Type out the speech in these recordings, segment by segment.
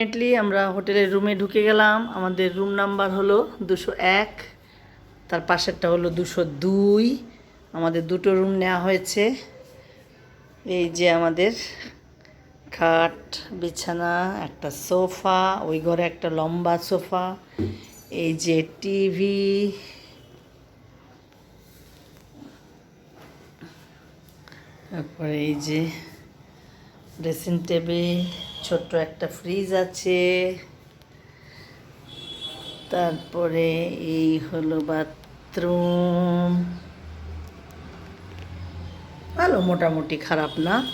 Definitely আমরা হোটেলের রুমে ঢুকে গেলাম। আমাদের রুম নাম্বার হলো দুশো এক, তার পাশেরটা হলো দুশো দুই। আমাদের দুটো রুম নেওয়া হয়েছে। এই যে আমাদের খাট, বিছানা, একটা সোফা, ওই ঘরে একটা লম্বা সোফা, এই যে টিভি, তারপরে এই যে ড্রেসিং টেবিল ছোট্ট একটা ফ্রিজ আছে। তারপরে এই হলো বাথরুম। ভালো, মোটামুটি খারাপ না।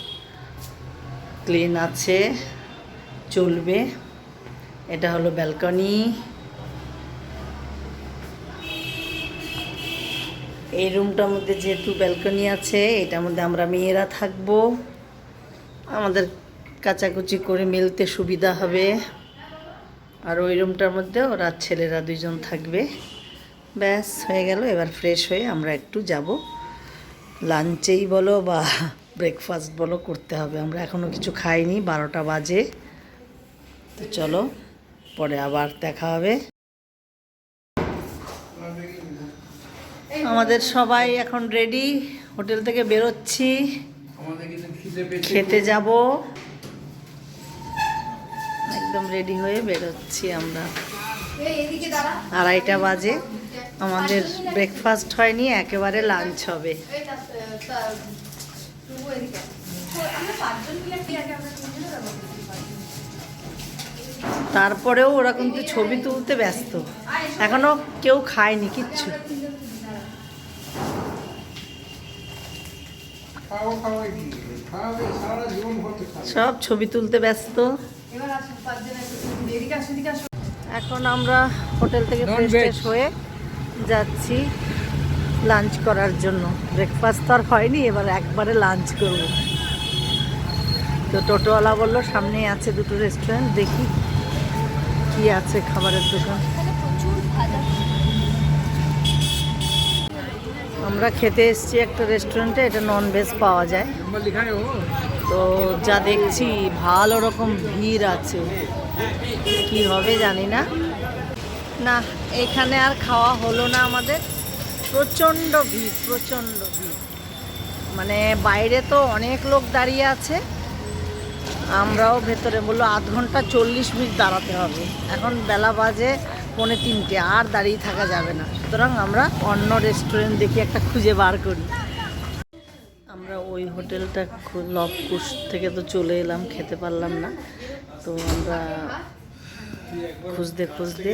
ক্লিন আছে, চলবে। এটা হলো ব্যালকনি। এই রুমটার মধ্যে যেহেতু ব্যালকনি আছে, এটার মধ্যে আমরা মেয়েরা থাকব। আমাদের কাচাকুচি করে মেলতে সুবিধা হবে। আর ওই রুমটার মধ্যে ওরা ছেলেরা দুইজন থাকবে। ব্যাস হয়ে গেল। এবার ফ্রেশ হয়ে আমরা একটু যাব। লাঞ্চেই বলো বা ব্রেকফাস্ট বলো করতে হবে। আমরা এখনও কিছু খাইনি বারোটা বাজে। তো চলো পরে আবার দেখা হবে। আমাদের সবাই এখন রেডি হোটেল থেকে বেরোচ্ছি। খেতে যাব। একদম রেডি হয়ে বেরোচ্ছি আমরা। আড়াইটা বাজে। আমাদের ব্রেকফাস্ট হয়নি একেবারে লাঞ্চ হবে। তারপরেও ওরা কিন্তু ছবি তুলতে ব্যস্ত। এখনও কেউ খায়নি কিচ্ছু। সব ছবি তুলতে খাওয়াবে এখন আমরা হোটেল থেকে Non ফ্রেশ হয়ে যাচ্ছি লাঞ্চ করার জন্য। ব্রেকফাস্ট তো আর হয়নি এবার একবারে লাঞ্চ করব। তো টোটোওয়ালা বলল সামনেই আছে দুটো রেস্টুরেন্ট দেখি কি আছে খাবারের দোকান। আমরা খেতে এসেছি একটা রেস্টুরেন্টে এটা নন ভেজ পাওয়া যায়। তো যা দেখছি, ভালো রকম ভিড় আছে। কি হবে জানি না। না, এখানে আর খাওয়া হলো না আমাদের। প্রচণ্ড ভিড় প্রচণ্ড ভিড়। মানে বাইরে তো অনেক লোক দাঁড়িয়ে আছে। আমরাও ভেতরে বলল, আধ ঘণ্টা চল্লিশ মিনিট দাঁড়াতে হবে। এখন বেলা বাজে পৌনে তিনটে, আর দাঁড়িয়ে থাকা যাবে না। সুতরাং আমরা অন্য রেস্টুরেন্ট দেখি একটা খুঁজে বার করি। আমরা ওই হোটেলটা লবকুশ থেকে তো চলে এলাম, খেতে পারলাম না। তো আমরা খুঁজতে খুঁজতে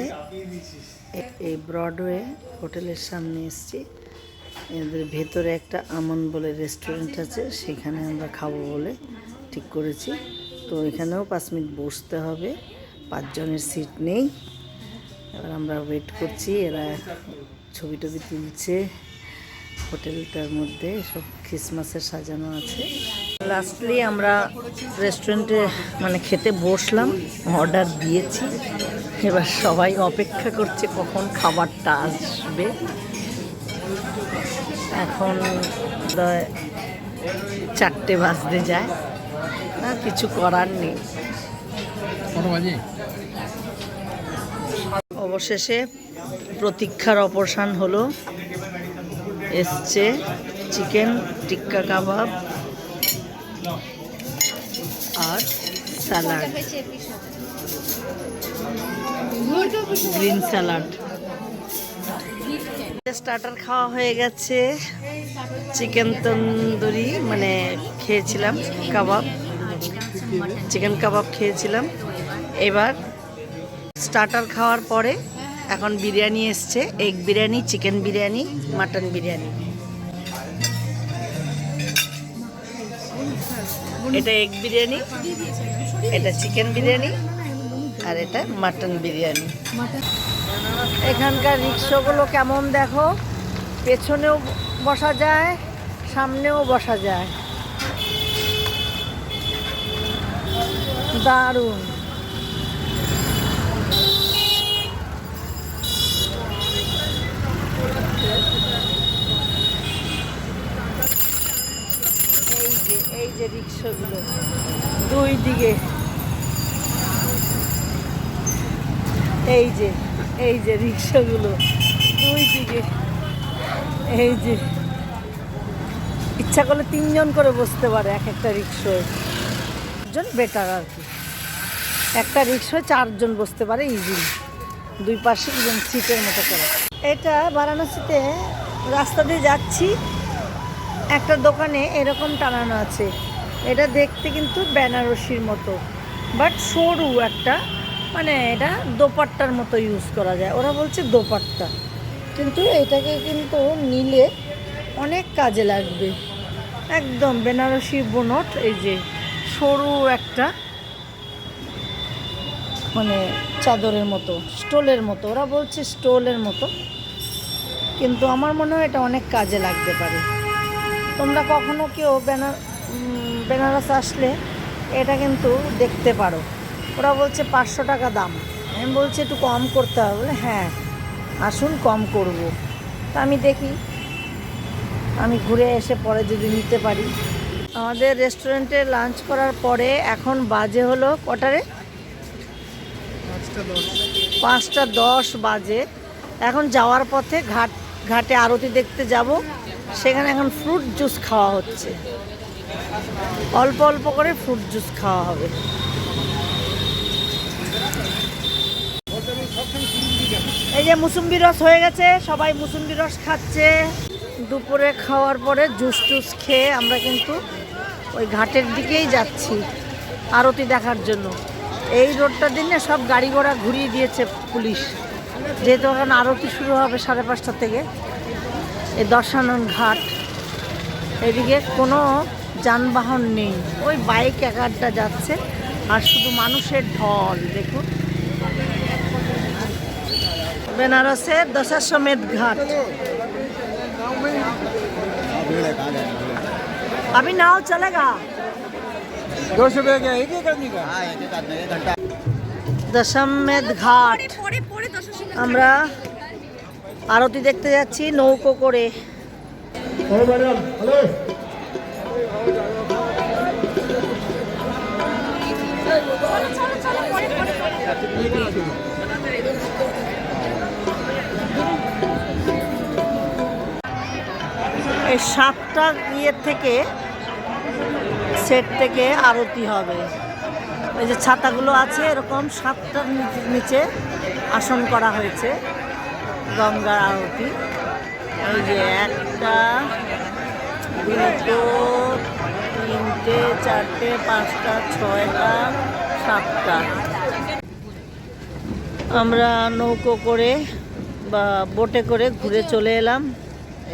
এই ব্রডওয়ে হোটেলের সামনে এসেছি। এদের ভেতরে একটা আমন বলে রেস্টুরেন্ট আছে, সেখানে আমরা খাব বলে ঠিক করেছি। তো এখানেও পাঁচ মিনিট বসতে হবে, পাঁচজনের সিট নেই। এবার আমরা ওয়েট করছি, এরা ছবি টবি তুলছে। হোটেলটার মধ্যে সব খ্রিসমাসের সাজানো আছে। লাস্টলি আমরা রেস্টুরেন্টে মানে খেতে বসলাম অর্ডার দিয়েছি। এবার সবাই অপেক্ষা করছে কখন খাবারটা আসবে। এখন চারটে বাজতে যায়। না কিছু করার নেই। অবশেষে প্রতীক্ষার অবসান হলো। এসছে চিকেন টিক্কা কাবাব আর স্যালাড গ্রিন স্যালাড স্টার্টার খাওয়া হয়ে গেছে। চিকেন তন্দুরি মানে খেয়েছিলাম কাবাব। চিকেন কাবাব খেয়েছিলাম। এবার স্টার্টার খাওয়ার পরে এখন বিরিয়ানি এসছে egg biryani chicken biryani mutton biryani. এটা এগ বিরিয়ানি, এটা চিকেন বিরিয়ানি, আর এটা মাটন বিরিয়ানি। এখানকার রিক্সাগুলো কেমন দেখো? পেছনেও বসা যায়, সামনেও বসা যায়। দারুণ এই যে এই যে রিক্সাগুলো দুই দিকে এই যে এই যে রিক্সাগুলো। দুই দিকে। এই যে। ইচ্ছা করলে তিনজন করে বসতে পারে এক একটা রিক্সায়। জন বেটার আর কি। একটা রিক্সায় চারজন বসতে পারে ইজিলি দুই পাশে দুজন সিটের মতো করে। এটা বারাণসীতে রাস্তা দিয়ে যাচ্ছি। একটা দোকানে এরকম টানানো আছে। এটা দেখতে কিন্তু বেনারসির মতো। বাট সরু একটা। মানে এটা দোপাট্টার মতো ইউজ করা যায়। ওরা বলছে দোপাট্টা। কিন্তু এটাকে কিন্তু নিলে অনেক কাজে লাগবে। একদম বেনারসি বোনট, এই যে সরু একটা মানে চাদরের মতো, স্টোলের মতো। ওরা বলছে স্টোলের মতো। কিন্তু আমার মনে হয় এটা অনেক কাজে লাগতে পারে। তোমরা কখনো কেউ বেনার বেনারস আসলে এটা কিন্তু দেখতে পারো। ওরা বলছে পাঁচশো টাকা দাম। আমি বলছি, একটু কম করতে হবে। বলে হ্যাঁ আসুন, কম করব। তা আমি দেখি, আমি ঘুরে এসে পরে যদি নিতে পারি। আমাদের রেস্টুরেন্টে লাঞ্চ করার পরে এখন বাজে হলো কটারে? পাঁচটা দশ। বাজে। এখন যাওয়ার পথে ঘাট, ঘাটে আরতি দেখতে যাব। সেখানে এখন ফ্রুট জুস খাওয়া হচ্ছে। অল্প অল্প করে ফ্রুট জুস খাওয়া হবে। এই যে মুসুম্বি রস হয়ে গেছে, সবাই মুসুম্বি রস খাচ্ছে। দুপুরে খাওয়ার পরে জুস টুস খেয়ে আমরা কিন্তু ওই ঘাটের দিকেই যাচ্ছি আরতি দেখার জন্য। এই রোডটার দিনে সব গাড়ি ঘোড়া ঘুরিয়ে দিয়েছে পুলিশ। যেহেতু এখন আরতি শুরু হবে সাড়ে পাঁচটা থেকে, এই দর্শানন ঘাট। এদিকে কোনো যানবাহন নেই। ওই বাইক এক যাচ্ছে, আর শুধু মানুষের ঢল, দেখুন। বেনারসের দশাশ্বমেধ ঘাট अभी नाव चलेगा दो सौ रुपये क्या एक एक आदमी का দশমেধ ঘাট আমরা আরতি দেখতে যাচ্ছি নৌকো করে हेलो এই সাতটা ইয়ের থেকে সেট থেকে আরতি হবে। এই যে ছাতাগুলো আছে, এরকম সাতটার নিচে- আসন করা হয়েছে গঙ্গার আরতি। এই যে একটা, দুটো, তিনটে, চারটে, পাঁচটা, ছয়টা, সাতটা। আমরা নৌকো করে বা বোটে করে ঘুরে চলে এলাম।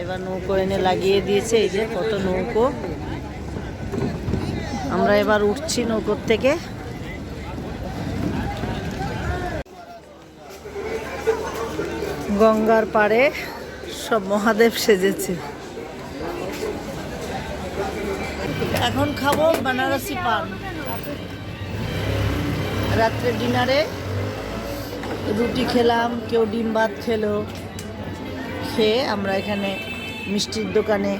এবার নৌকো এনে লাগিয়ে দিয়েছে, এই যে কত নৌকো। আমরা এবার উঠছি নৌকোর থেকে। গঙ্গার পাড়ে সব মহাদেব সেজেছে। এখন খাব বেনারসি পান। রাত্রে ডিনারে রুটি খেলাম, কেউ ডিম ভাত খেলো। খেয়ে আমরা এখানে মিষ্টির দোকানে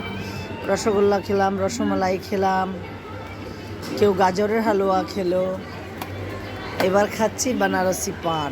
রসগোল্লা খেলাম, রসমালাই খেলাম, কেউ গাজরের হালুয়া খেলো। এবার খাচ্ছি বানারসি পান।